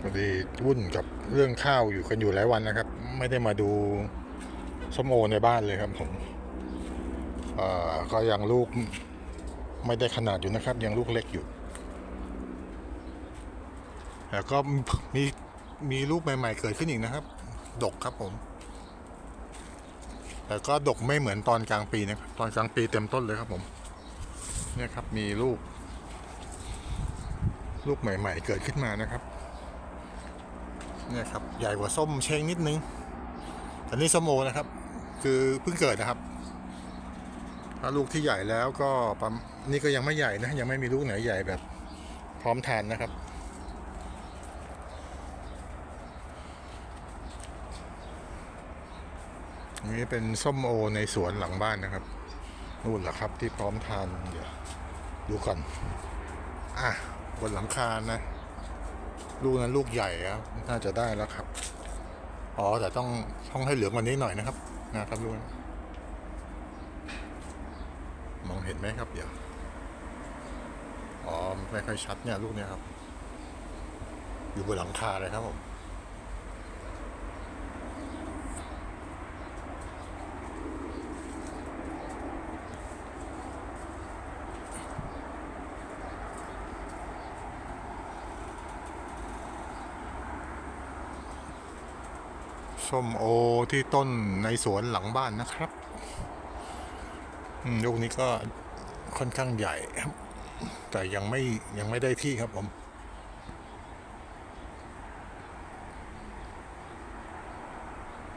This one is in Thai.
พอดีวุ่นกับเรื่องข้าวอยู่กันอยู่หลายวันนะครับ ไม่ได้มาดูส้มโอในบ้านเลยครับผมก็ยังลูกไม่ได้ขนาดอยู่นะครับ ยังลูกเล็กอยู่แต่ก็มีมีลูกใหม่ๆเกิดขึ้นอีกนะครับ ดกครับผมแต่ก็ดกไม่เหมือนตอนกลางปีนะครับตอนกลางปีเต็มต้นเลยครับผม เนี่ยครับมีลูก ลูกใหม่ ๆ เกิดขึ้นมานะครับ เนี่ยครับใหญ่กว่าส้มเช้งนิดนึงแต่นี่ส้มโอนะครับ คือเพิ่งเกิดนะครับ ถ้าลูกที่ใหญ่แล้วก็ประมนี่ก็ยังไม่ใหญ่นะยังไม่มีลูกไหนใหญ่แบบพร้อมทานนะครับนนี้เป็นส้มโอในสวนหลังบ้านนะครับนู่นแหละครับที่พร้อมทานเดี๋ยวดูก่อน อะบนหลังคานะ ลูกนั้นลูกใหญ่ครับน่าจะได้แล้วครับ อ๋อแต่ต้องต้องให้เหลืองวันนี้หน่อยนะครับนะครับลูกมองเห็นไหมครับเดี๋ยวอ๋อไม่ค่อยชัดเนี่ยลูกเนี่ยครับ อยู่บนหลังคาเลยครับผม ส้มโอที่ต้นในสวนหลังบ้านนะครับลูกนี้ก็ค่อนข้างใหญ่ครับ แต่ยังไม่ยังไม่ได้ที่ครับผม